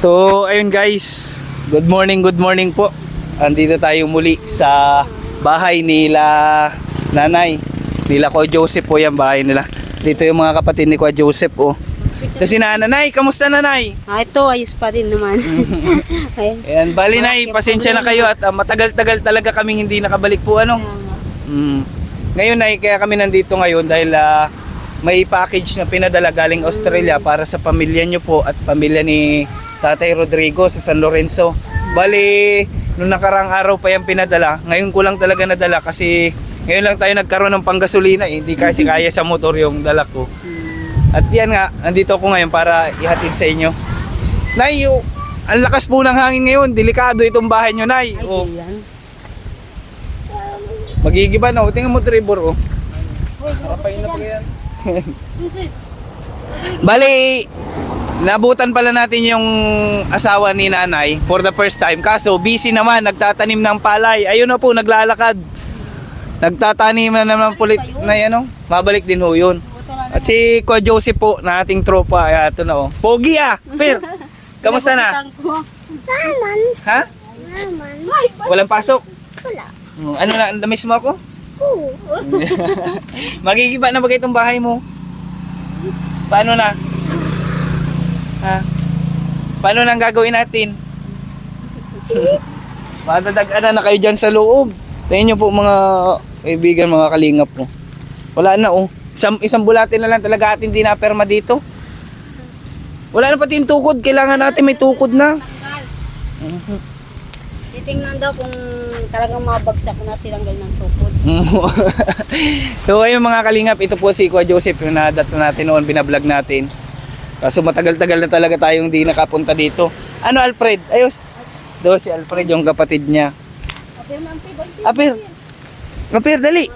So, ayun guys. Good morning, good morning po. Andito tayo muli sa bahay nila nanay. Nila ko Joseph po yung bahay nila. Dito yung mga kapatid ni Kuya Joseph oh. Ito si nanay. Kamusta nanay? Ah, ito, ayos pa din naman. Ay, Ayan, bali nay, pasensya na kayo at ah, matagal-tagal talaga kaming hindi nakabalik po ano. Mm. Ngayon ay kaya kami nandito ngayon dahil ah, may package na pinadala galing Australia para sa pamilya nyo po at pamilya ni Tatay Rodrigo sa San Lorenzo. Bali, nung nakarang araw pa yan pinadala, ngayon ko lang talaga nadala kasi ngayon lang tayo nagkaroon ng panggasolina eh. Hindi kasi kaya sa motor yung dala ko. At yan nga, nandito ako ngayon para ihatid sa inyo. Nay, yung- ang lakas po ng hangin ngayon. Delikado itong bahay nyo, Nay. ay, Oh, magigiba na. Oh. Tingnan mo, Trevor. Oh. Harapay na po yan. Bali, nabutan pala natin yung asawa ni nanay for the first time. Kaso, busy naman, nagtatanim ng palay. Ayun na po, naglalakad. Nagtatanim na naman pulit na yan, oh. Mabalik din ho yun. At si Kuya Joseph po, na ating tropa, ay ito na oh. Pogi ah! Per, kamusta na? Naman, Ha? naman. Walang pasok? Wala. Hmm, Ano na, namiss mo ako? Oo. Magigiba na ba itong bahay mo? Paano na? Ha? Paano na ang gagawin natin? Matadagan na kayo dyan sa loob. Tingnan nyo po mga kaibigan, mga kalingap po. Wala na oh. Isang, isang bulate na lang talaga atin dinaperma dito. Wala na pati yung tukod. Kailangan natin may tukod na. Titingnan daw kung talagang mabagsak na tinanggal ng tukod. so ayun mga kalingap, ito po si Kuya Joseph yung nadato natin noon, binablog natin. Kaso matagal-tagal na talaga tayong di nakapunta dito. Ano Alfred? Ayos. Do si Alfred yung kapatid niya. Apir. Apir. Dali.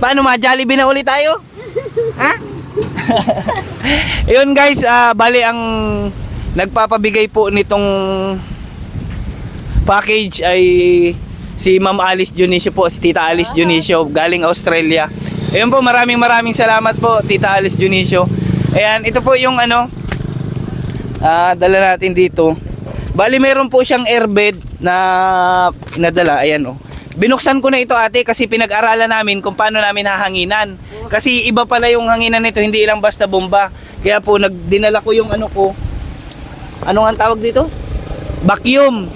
Paano ma Jollibee na ulit tayo? ha? Yun guys, ah, bali ang nagpapabigay po nitong package ay si Ma'am Alice Junicio po, si Tita Alice Junicio galing Australia. Ayun po, maraming maraming salamat po Tita Alice Junicio. Ayan, ito po yung ano ah, dala natin dito. Bali meron po siyang airbed na pinadala, ayan oh. Binuksan ko na ito ate kasi pinag-aralan namin kung paano namin hahanginan. Kasi iba pala yung hanginan nito, hindi lang basta bomba. Kaya po nagdinala ko yung ano ko. Ano ang tawag dito? Vacuum.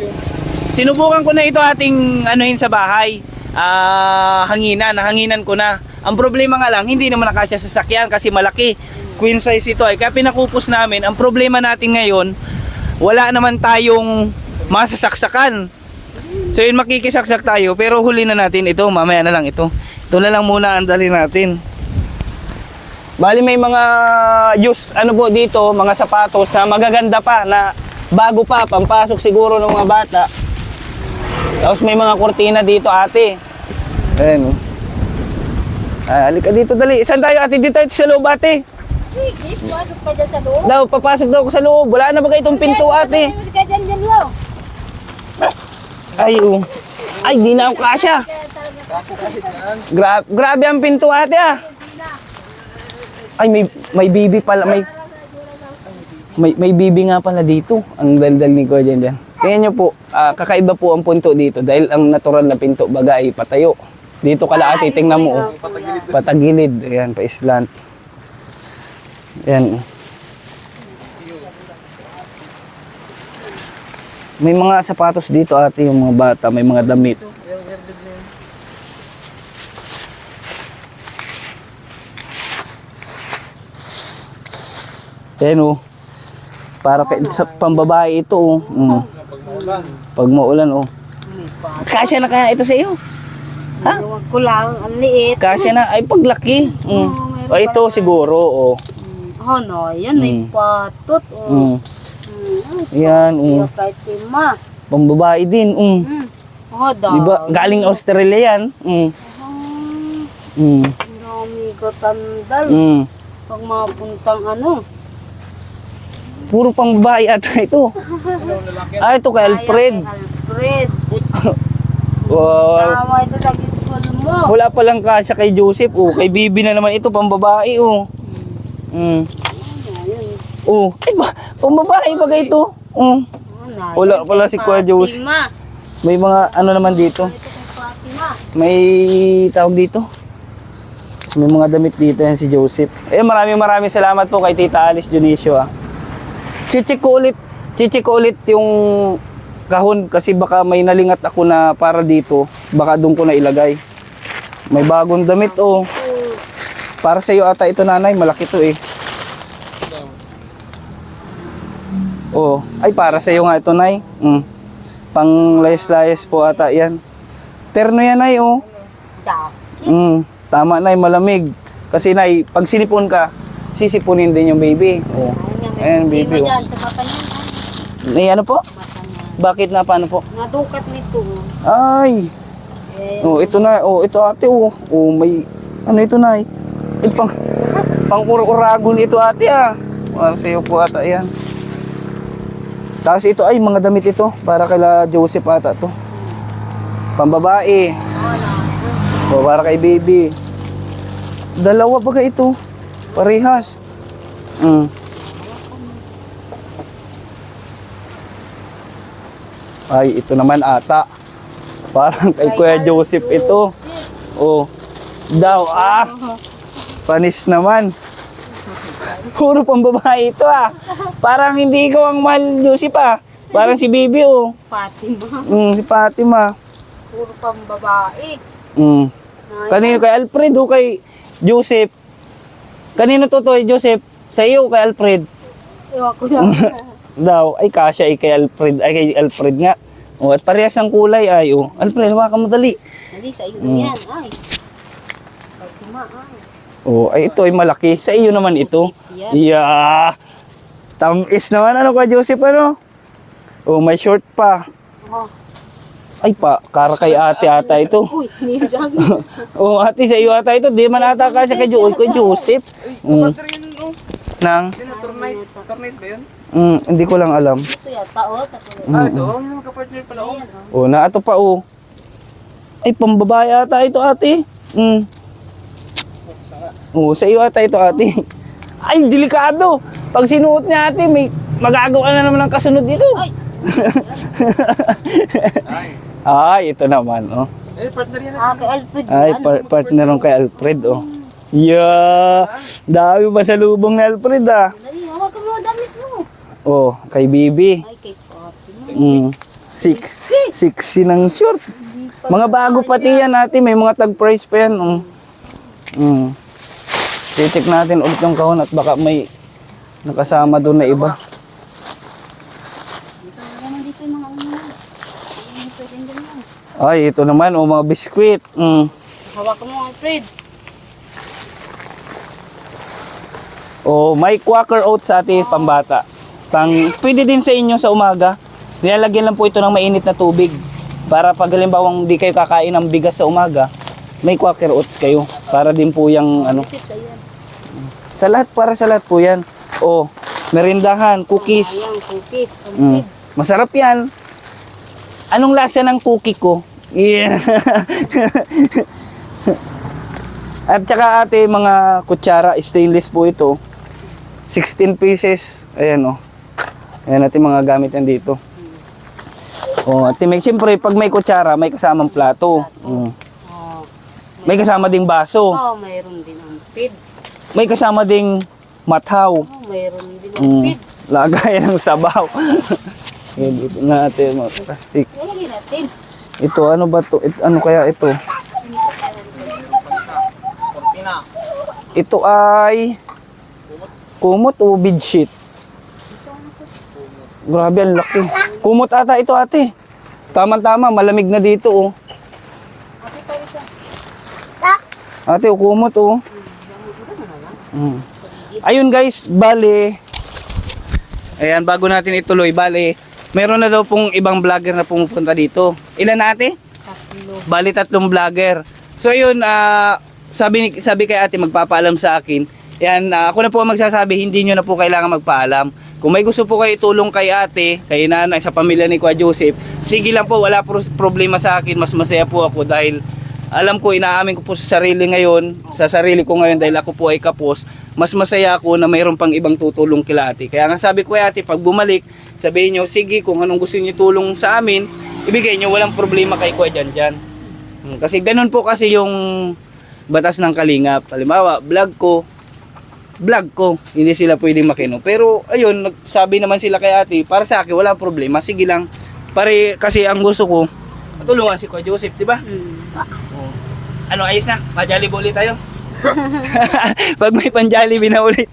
Sinubukan ko na ito ating anuhin sa bahay. Ah, hanginan, nahanginan ko na. Ang problema nga lang, hindi naman nakasya sa sakyan kasi malaki. Queen size ito ay. Kaya pinakupos namin. Ang problema natin ngayon, wala naman tayong masasaksakan. So yun makikisaksak tayo pero huli na natin ito mamaya na lang ito. Ito na lang muna ang natin. Bali may mga use ano po dito, mga sapatos na magaganda pa na bago pa, pampasok siguro ng mga bata. Tapos may mga kurtina dito ate. Ayan oh. Ah, halika dito dali. Saan tayo ate? Dito tayo sa loob ate. Pumasok ka dyan sa loob. Daw, papasok daw ako sa loob. Wala na ba kayo itong pinto ate? Pumasok ka dyan, dyan, yo. Ay, oh. Ay, di na ako kasya. Gra- grabe ang pinto ate ah. Ay, may, may bibi pala. May, may, may bibi nga pala dito. Ang daldal ni Kuya dyan dyan. Tingnan nyo po, ah, kakaiba po ang punto dito dahil ang natural na pinto baga ay patayo. Dito kala ate, tingnan mo oh. Patagilid. Ayan, pa-islant. Ayan. May mga sapatos dito ate, yung mga bata, may mga damit. Ayan oh. Para kay, sa pambabae ito oh. Mm. Pag maulan oh. Kasya na kaya ito sa iyo? Ha? Ko lang, ang liit. Kasya na. Ay, paglaki. Mm. O ito siguro oh. Oh, no, yan, may Mm. patot. Oh. Mm. Mm. Yan, Kaya mm. kahit lima. Pambabae din. Mm. Mm. Oh, dami. Diba? Galing Australia yan. Mm. Ah, Mm. Dami katandal. Mm. Pag mapuntang ano. Puro pang babae ata ito. Ah, ito kay Alfred. Ay, Alfred. Wow. Tama ito sa school mo. Wala palang kasya kay Joseph. Oh, kay Bibi na naman ito, pang babae. Oh. Mm. Oh, ay ba, pang babae ba ito? Oh, Ano, Wala pala si Kuya Jose. May mga ano naman dito. May tawag dito. May mga damit dito yan si Joseph. Eh maraming maraming salamat po kay Tita Alice Dionisio ah. Chichik ko ulit, chichik ko ulit yung kahon kasi baka may nalingat ako na para dito. Baka doon ko na ilagay. May bagong damit oh. Para sa iyo ata ito nanay, malaki to eh. Oh, ay para sa iyo nga ito nay. Mm. Pang layas-layas po ata yan. Terno yan ay oh. Mm, tama na, malamig. Kasi na, pag sinipon ka, sisipunin din yung baby. Oh. Ayan, baby. Oh. Ay, ano po? Bakit na, paano po? Nadukat nito. Ay, Eh, oh, ito na, oh, ito ate, oh. Oh, may, ano ito na, eh, pang, pang uragon ito ate, ah. Para sa iyo po ata, yan. Tapos ito, ay, mga damit ito. Para kala Joseph ata to. Pambabae. O, para kay baby. Dalawa baga ito. Parehas. Mm. Ay, ito naman ata. Parang kay Kuya Joseph ito. Oh. Daw, ah. Panis naman. Puro pang babae ito ah. Parang hindi ikaw ang mahal, Joseph ah. Parang si Bibi oh. Fatima. Mm, si Fatima. Puro pang babae. Mm. Kanino kay Alfred o kay Joseph? Kanino to to Joseph? Sa iyo kay Alfred? Ewan ko na. Daw, ay kasya ay kay Alfred, ay kay Alfred nga. O, at parehas ng kulay ay, o. Alfred, hawakan mo dali. Hindi, sa iyo Mm. yan. Ay. Fatima, ay. O, ay ito ay malaki. Sa iyo naman ito. Yeah. Tamis naman ano kay Joseph ano? O, may short pa. Oh. Ay pa, kara kay ate ata ito. Uy, niya sabi. O, ate sa iyo ata ito. Di man ata kasya kay, jo kay Joseph. Mm. Nang, Tornate ba yun? mm, hindi ko lang alam. Ito yata, oh. Tapos, Ah, ito. Oh, yung kapartner pala. Oh. oh. Na ito pa o. Ay, pambabae ata ito ate. Mm. O, sa iyo ata ito ate. Ay, delikado. Pag sinuot niya ate, may magagawa na naman ng kasunod dito. Ay. Ay, ito naman, oh. Eh, partner yan. Ah, kay Alfred. Ay, yan. par- partner ng kay Alfred, oh. Yeah! Dami ba sa lubong ni Alfred, ah? Dali, hawakan mo ang damit mo. Oh, kay Bibi. Ay, kay Fatima. Mm. Six. Sixty ng short. Mga bago pati yan natin. May mga tag price pa yan. Mm. Mm. Titik natin ulit yung kahon at baka may nakasama doon na iba. Ay, ito naman. Oh, mga biskwit. Mm. Hawakan mo, Alfred. Oh, may quaker oats sa atin pambata. Pang, pwede din sa inyo sa umaga. Nilalagyan lang po ito ng mainit na tubig. Para pag halimbawang di kayo kakain ng bigas sa umaga, may quaker oats kayo. Para din po yung ano. Sa lahat, para sa lahat po yan. Oh, merindahan, cookies. Mm. Masarap yan. Anong lasa ng cookie ko? Yeah. At saka ate, mga kutsara, stainless po ito. 16 pieces. Ayan oh. Ayan natin mga gamit yan dito. Oh, ate, may, siyempre, pag may kutsara, may kasamang plato. Mm. May kasama ding baso. Oh, mayroon din ang feed. May kasama ding mathaw. Oh, mayroon din ang Mm. feed. Lagay ng sabaw. Dito natin mga plastic. Lalagyan natin. Ito, ano ba to? It- ano kaya ito? Ito ay kumot o bedsheet? Grabe, ang laki. Kumot ata ito ate. Tama-tama, malamig na dito oh. Ate, oh, kumot oh. Mm. Ayun guys, bale. Ayan, bago natin ituloy, bale. Meron na daw pong ibang vlogger na pumupunta dito. Ilan na ate? Tatlo. Bali tatlong vlogger. So yun, ah, sabi, ni- sabi kay ate magpapaalam sa akin. Yan, ah, ako na po ang magsasabi, hindi nyo na po kailangan magpaalam. Kung may gusto po kayo itulong kay ate, kay nanay, sa pamilya ni Kuya Joseph, sige lang po, wala po problema sa akin. Mas masaya po ako dahil alam ko, inaamin ko po sa sarili ngayon, sa sarili ko ngayon dahil ako po ay kapos, mas masaya ako na mayroon pang ibang tutulong kila ate. Kaya nga sabi ko kay ate, pag bumalik, sabihin nyo, sige, kung anong gusto niyo tulong sa amin, ibigay nyo, walang problema kay Kuya Jan Jan. Hmm, Kasi ganun po kasi yung batas ng kalingap. Halimbawa, vlog ko, vlog ko, hindi sila pwedeng makino. Pero ayun, nagsabi naman sila kay ate, para sa akin, wala problema, sige lang. Pare, kasi ang gusto ko, matulungan si Kuya Joseph, di ba? Mm. Ano, ayos na? Majalib ulit tayo. Pag may panjalibi na ulit.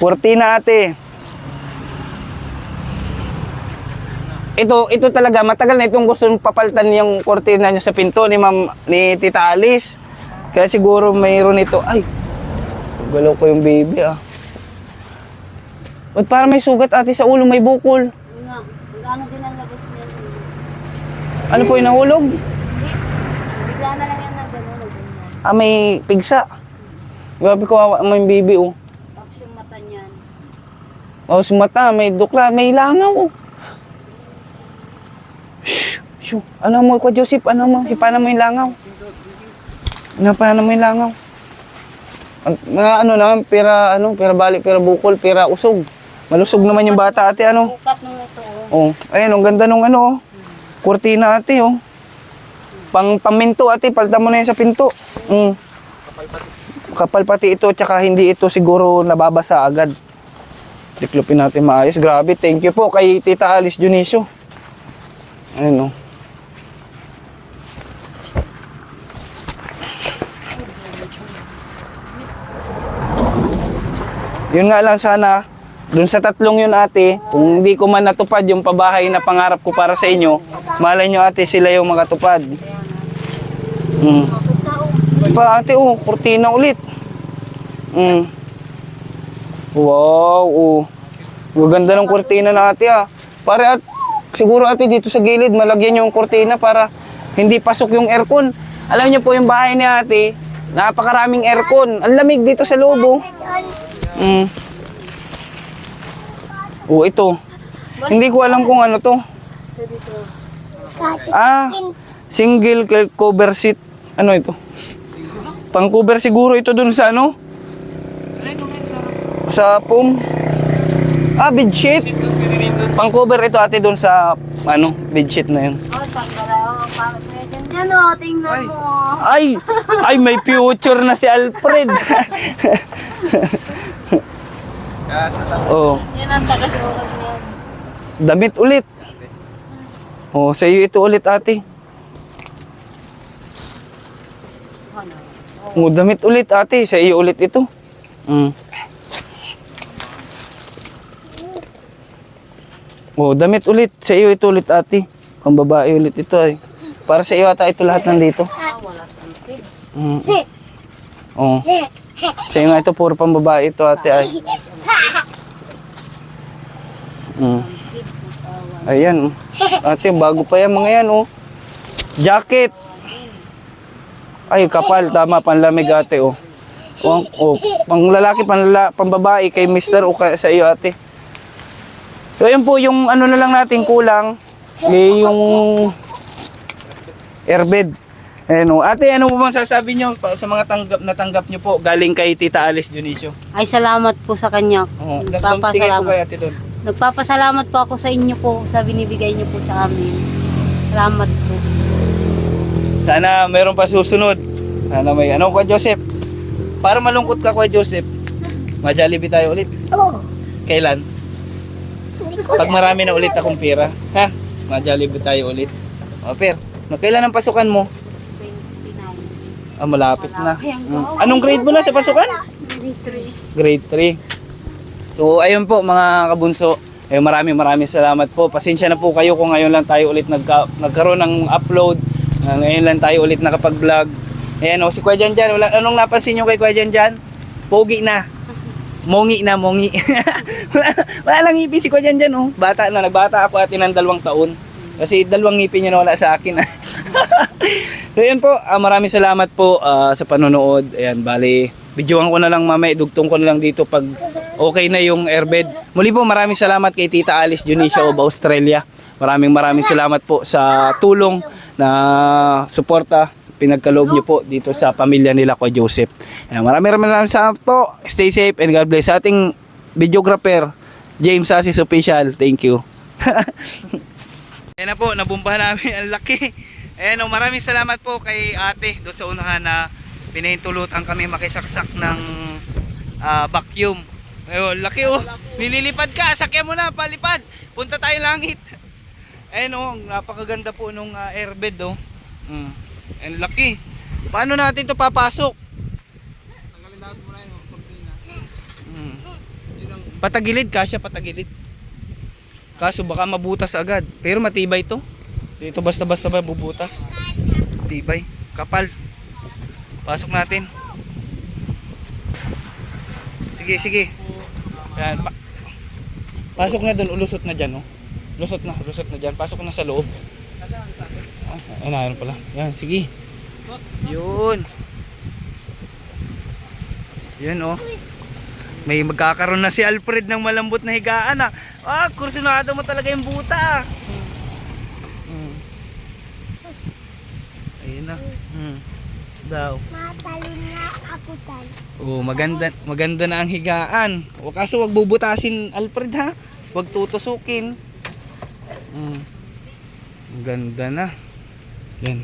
Kurtina ate. Ito, ito talaga, matagal na itong gusto papalitan yung kurtina nyo sa pinto ni Ma'am, ni Tita Alice. Kaya siguro mayroon ito. Ay, galaw ko yung baby ah. Ba't para may sugat ate sa ulo, may bukol? Nga, ano din ang labas niya. Ano po yung nahulog? Bigla na lang yan na ganyan. Ah, may pigsa. Grabe ko yung baby, oh. Tapos yung mata niyan. Oh, sa mata, may dukla, may langaw, oh. Shoo, ano mo ko, Joseph? Ano mo? Ipana mo yung langaw? Ano, paano mo yung langaw? Ang- Mga ano naman, pera, ano, pera balik, pera bukol, pera usog. Malusog naman yung bata, ate, ano? Bukat nung ito, oh. Oh, ayun, ang ganda nung ano, oh. Kurtina, ate, oh. Pang paminto, ate, palta mo na yan sa pinto. Mm. Kapal pati ito, tsaka hindi ito siguro nababasa agad. Tiklopin natin maayos. Grabe, thank you po kay Tita Alice Dionisio. Ayun, oh. Yun nga lang sana, dun sa tatlong yun ate, kung hindi ko man natupad yung pabahay na pangarap ko para sa inyo, malay nyo ate sila yung makatupad. Mm. Pa ate, oh, kurtina ulit. Mm. Wow, oh. Maganda ng kurtina na ate ah. Pare at, siguro ate dito sa gilid, malagyan yung kurtina para hindi pasok yung aircon. Alam niyo po yung bahay ni ate, napakaraming aircon. Ang lamig dito sa loob oh. Mm. Oh, ito. Hindi ko alam kung ano to. Ah, single cover seat. Ano ito? Pang cover siguro ito dun sa ano? Sa foam. Ah, bed sheet. Pang cover ito ate dun sa ano, bed sheet na yun. Yan. Oh. Tingnan mo. Ay, ay may future na si Alfred. oh, Yan ang taga-sukat niya. damit ulit. Oh, sa iyo ito ulit ate. Oh, damit ulit ate, sa iyo ulit ito. Mm. Oh, damit ulit. Sa iyo ito ulit ate. Pang babae ulit ito ay. Para sa iyo ata ito lahat nandito. Ah, wala. Mm. Oh. Sa iyo nga ito puro pang babae ito ate ay. Mm. Ayan. oh. Ate, bago pa yan mga yan oh. Jacket. Ay, kapal. Tama, panlamig ate oh. Oh, oh. Pang lalaki, pang, lala, pang babae kay mister o kaya sa iyo ate. So, yun po yung ano na lang natin kulang. Eh, yung airbed. Ano, ate, ano po bang sasabi nyo pa- sa mga tanggap na tanggap nyo po galing kay Tita Alice Dionisio? Ay, salamat po sa kanya. Oh, tingin po Nagpapasalamat. kay ate doon. Nagpapasalamat po ako sa inyo po sa binibigay niyo po sa amin. Salamat po. Sana meron pa susunod. Sana may ano kwa Joseph. Para malungkot ka kwa Joseph. Majalibি tayo ulit. Oh, Kailan? Pag marami na ulit akong pera. Ha? Majalibি tayo ulit. O, per. No, kailan ang pasukan mo? 29. Ah, malapit na. Ayan, Mm. Anong grade mo na sa pasukan? Grade 3. So, ayun po mga kabunso. Eh, maraming maraming salamat po. Pasensya na po kayo kung ngayon lang tayo ulit nagka, nagkaroon ng upload. Ngayon lang tayo ulit nakapag-vlog. Ayan o, si Kuya Jan Jan. Wala, anong napansin nyo kay Kuya Jan Jan? Pogi na. Mongi na, mongi. wala, wala lang ngipin si Kuya Jan Jan oh. Bata na, nagbata ako atin ng dalawang taon. Kasi dalawang ngipin yun wala sa akin. so yun po, ah, maraming salamat po ah, sa panonood. Ayan, bali, videoan ko na lang mamaya, dugtong ko na lang dito pag okay na yung airbed. Muli po, maraming salamat kay Tita Alice Dionisio of Australia. Maraming maraming salamat po sa tulong na suporta pinagkaloob niyo po dito sa pamilya nila ko Joseph. Maraming maraming salamat po. Stay safe and God bless. Sa ating videographer, James Asis Official. Thank you. Ayan na po, nabumbahan namin. Ang laki. Ayan o, maraming salamat po kay ate doon sa unahan na pinahintulutan kami makisaksak ng ah, vacuum. Ayun, laki oh. Nililipad ka, sakyan mo na, palipad. Punta tayo langit. Ayan oh, napakaganda po nung ah, airbed oh. Mm. Ang laki. Paano natin to papasok? Tanggalin natin muna yung cortina. Mm. Patagilid, kasya patagilid. Kaso baka mabutas agad. Pero matibay to. Dito basta-basta ba bubutas? Tibay. Kapal. Pasok natin. Sige, sige. Yan. Pa- Pasok na doon, ulusot na dyan, oh. Lusot na, lusot na dyan. Pasok na sa loob. Ah, ayun ayun pala. Yan, sige. Yun. Yun, oh. May magkakaroon na si Alfred ng malambot na higaan ah. Ah, kursunado mo talaga yung buta ah. Hmm. Ayun na. Hmm. Daw. Matalon na ako tan. Oh, maganda maganda na ang higaan. O kaso wag bubutasin Alfred ha. Wag tutusukin. Ang ganda na. Yan.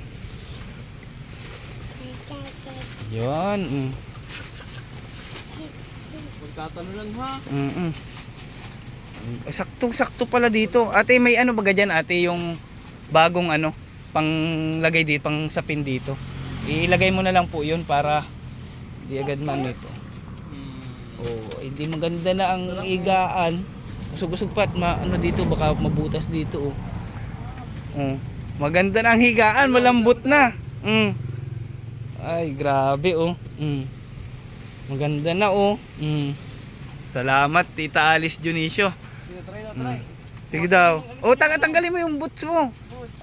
Yan. Mm. magtatalunan ha. Mm Sakto, sakto pala dito. Ate, may ano ba dyan, ate, yung bagong ano, panglagay dito, pang sapin dito. Ilagay mo na lang po yun para di agad manito. Oh, hindi maganda na ang igaan. Usog-usog pa at ma, ano dito, baka mabutas dito. Oh. Oh. Maganda na ang higaan, malambot na. Mm. Ay, grabe oh. Mm. Maganda na oh. Mm. Salamat, Tita Alice Junicio. Sige, try na, Mm. try. Sige daw. O, tang tanggalin mo yung boots mo.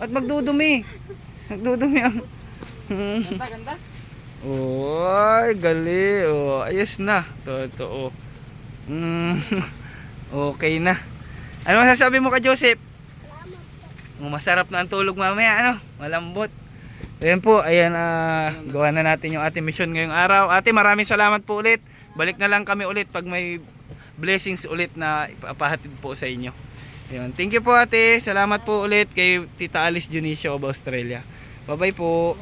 At magdudumi. Magdudumi ang... Ganda, ganda. Oy, gali. Oh, ayos na. Totoo. Mm. okay na. Ano masasabi mo ka, Joseph? Oh, masarap na ang tulog mamaya, ano? Malambot. Ayan po, ayan, ah, gawa na natin yung ating mission ngayong araw. Ate, maraming salamat po ulit. Balik na lang kami ulit pag may blessings ulit na ipapahatid po sa inyo. Ayun. Thank you po ate. Salamat po ulit kay Tita Alice Junicio of Australia. Bye-bye po.